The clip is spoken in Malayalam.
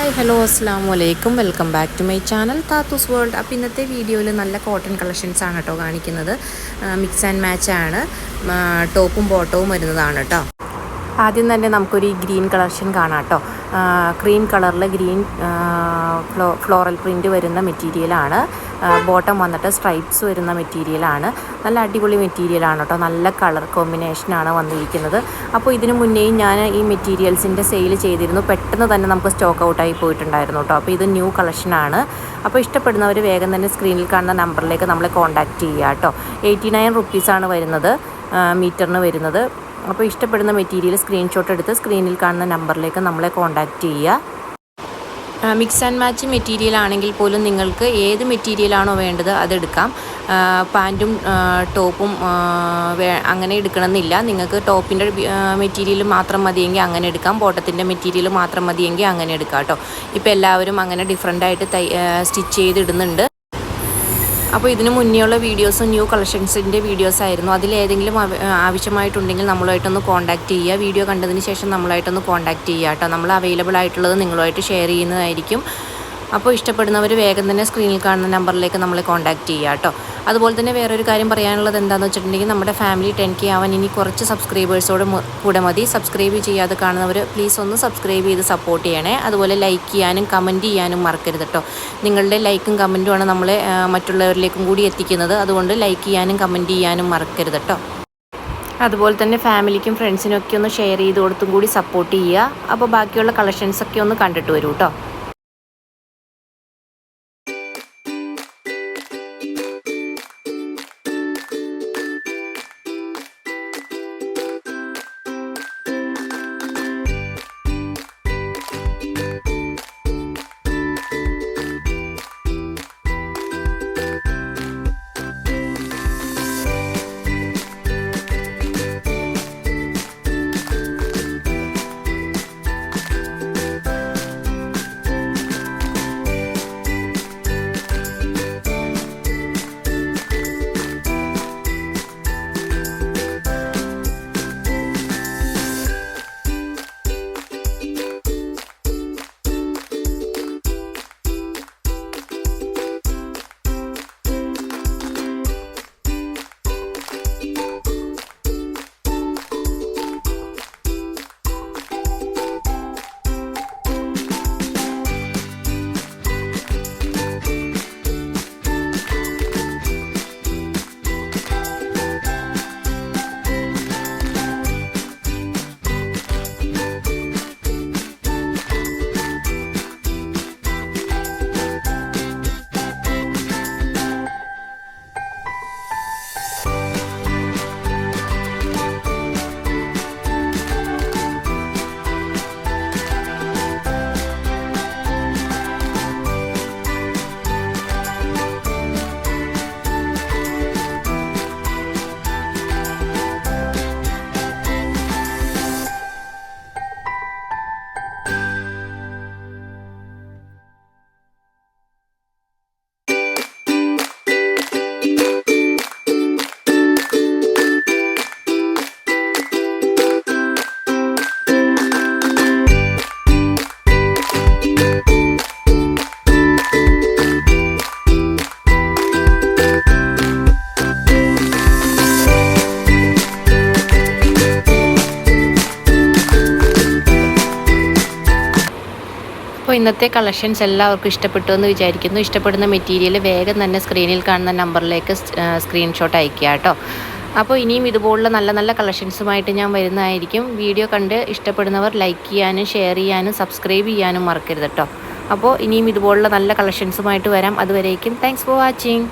ഹായ് ഹലോ അസ്സാം വലൈക്കും welcome back to my channel താത്തൂസ് world അപ്പോൾ ഇന്നത്തെ വീഡിയോയിൽ നല്ല കോട്ടൺ കളക്ഷൻസ് ആണ് കേട്ടോ കാണിക്കുന്നത്. മിക്സ് ആൻഡ് മാച്ച് ആണ്. ടോപ്പും ബോട്ടവും വരുന്നതാണ് കേട്ടോ ആദ്യം തന്നെ നമുക്കൊരു ഗ്രീൻ കളക്ഷൻ കാണാം കേട്ടോ ക്രീം കളറിൽ ഗ്രീൻ ഫ്ലോ ഫ്ലോറൽ പ്രിന്റ് വരുന്ന മെറ്റീരിയലാണ്. ബോട്ടം വന്നിട്ട് സ്ട്രൈപ്സ് വരുന്ന മെറ്റീരിയലാണ്. നല്ല അടിപൊളി മെറ്റീരിയലാണ് കേട്ടോ നല്ല കളർ കോമ്പിനേഷനാണ് വന്നിരിക്കുന്നത്. അപ്പോൾ ഇതിനു മുന്നേയും ഞാൻ ഈ മെറ്റീരിയൽസിന്റെ സെയിൽ ചെയ്തിരുന്നു. പെട്ടെന്ന് തന്നെ നമുക്ക് സ്റ്റോക്ക് ഔട്ടായി പോയിട്ടുണ്ടായിരുന്നു കേട്ടോ അപ്പോൾ ഇത് ന്യൂ കളക്ഷനാണ് അപ്പോൾ ഇഷ്ടപ്പെടുന്നവർ വേഗം തന്നെ സ്ക്രീനിൽ കാണുന്ന നമ്പറിലേക്ക് നമ്മളെ കോൺടാക്റ്റ് ചെയ്യുക കേട്ടോ എയ്റ്റി നയൻ റുപ്പീസാണ് വരുന്നത് മീറ്ററിന് വരുന്നത്. അപ്പോൾ ഇഷ്ടപ്പെടുന്ന മെറ്റീരിയൽ സ്ക്രീൻഷോട്ട് എടുത്ത് സ്ക്രീനിൽ കാണുന്ന നമ്പറിലേക്ക് നമ്മളെ കോൺടാക്റ്റ് ചെയ്യുക. മിക്സ് ആൻഡ് മാച്ച് മെറ്റീരിയൽ ആണെങ്കിൽ പോലും നിങ്ങൾക്ക് ഏത് മെറ്റീരിയലാണോ വേണ്ടത് അതെടുക്കാം പാന്റും ടോപ്പും അങ്ങനെ എടുക്കണമെന്നില്ല. നിങ്ങൾക്ക് ടോപ്പിന്റെ മെറ്റീരിയൽ മാത്രം മതിയെങ്കിൽ അങ്ങനെ എടുക്കാം. ബോട്ടത്തിന്റെ മെറ്റീരിയൽ മാത്രം മതിയെങ്കിൽ അങ്ങനെ എടുക്കാം കേട്ടോ. ഇപ്പോൾ എല്ലാവരും അങ്ങനെ ഡിഫറെന്റ് ആയിട്ട് തൈ സ്റ്റിച്ച് ചെയ്തിടുന്നുണ്ട്. അപ്പോൾ ഇതിന് മുന്നേയുള്ള വീഡിയോസും ന്യൂ കളക്ഷൻസിന്റെ വീഡിയോസ് ആയിരുന്നു അതിലേതെങ്കിലും ആവ- ആവശ്യമായിട്ടുണ്ടെങ്കിൽ നമ്മളായിട്ടൊന്ന് കോൺടാക്റ്റ് ചെയ്യുക. വീഡിയോ കണ്ടതിന് ശേഷം നമ്മളായിട്ടൊന്ന് കോൺടാക്റ്റ് ചെയ്യുക കേട്ടോ. നമ്മൾ അവൈലബിൾ ആയിട്ടുള്ളത് നിങ്ങളുമായിട്ട് ഷെയർ ചെയ്യുന്നതായിരിക്കും. അപ്പോൾ ഇഷ്ടപ്പെടുന്നവർ വേഗം തന്നെ സ്ക്രീനിൽ കാണുന്ന നമ്പറിലേക്ക് നമ്മൾ കോൺടാക്റ്റ് ചെയ്യുക കേട്ടോ. അതുപോലെ തന്നെ വേറൊരു കാര്യം പറയാനുള്ളത് എന്താണെന്ന് വെച്ചിട്ടുണ്ടെങ്കിൽ നമ്മുടെ ഫാമിലി ടെൻ കെ ആവാൻ ഇനി കുറച്ച് സബ്സ്ക്രൈബേഴ്സോട് കൂടെ മതി. സബ്സ്ക്രൈബ് ചെയ്യാതെ കാണുന്നവർ പ്ലീസ് ഒന്ന് സബ്സ്ക്രൈബ് ചെയ്ത് സപ്പോർട്ട് ചെയ്യണേ. അതുപോലെ ലൈക്ക് ചെയ്യാനും കമന്റ് ചെയ്യാനും മറക്കരുത് കേട്ടോ. നിങ്ങളുടെ ലൈക്കും കമന്റുമാണ് നമ്മളെ മറ്റുള്ളവരിലേക്കും കൂടി എത്തിക്കുന്നത്. അതുകൊണ്ട് ലൈക്ക് ചെയ്യാനും കമന്റ് ചെയ്യാനും മറക്കരുത് കേട്ടോ. അതുപോലെ തന്നെ ഫാമിലിക്കും ഫ്രണ്ട്സിനും ഒക്കെ ഒന്ന് ഷെയർ ചെയ്ത് കൊടുത്തും കൂടി സപ്പോർട്ട് ചെയ്യുക. അപ്പോൾ ബാക്കിയുള്ള കളക്ഷൻസൊക്കെ ഒന്ന് കണ്ടിട്ട് വരൂ കേട്ടോ. അപ്പോൾ ഇന്നത്തെ കളക്ഷൻസ് എല്ലാവർക്കും ഇഷ്ടപ്പെട്ടു എന്ന് വിചാരിക്കുന്നു. ഇഷ്ടപ്പെടുന്ന മെറ്റീരിയൽ വേഗം തന്നെ സ്ക്രീനിൽ കാണുന്ന നമ്പറിലേക്ക് സ്ക്രീൻഷോട്ട് അയക്കുക കേട്ടോ. അപ്പോൾ ഇനിയും ഇതുപോലുള്ള നല്ല നല്ല കളക്ഷൻസുമായിട്ട് ഞാൻ വരുന്നതായിരിക്കും. വീഡിയോ കണ്ട് ഇഷ്ടപ്പെടുന്നവർ ലൈക്ക് ചെയ്യാനും ഷെയർ ചെയ്യാനും സബ്സ്ക്രൈബ് ചെയ്യാനും മറക്കരുത് കേട്ടോ. അപ്പോൾ ഇനിയും ഇതുപോലുള്ള നല്ല കളക്ഷൻസുമായിട്ട് വരാം. അതുവരേക്കും താങ്ക്സ് ഫോർ വാച്ചിങ്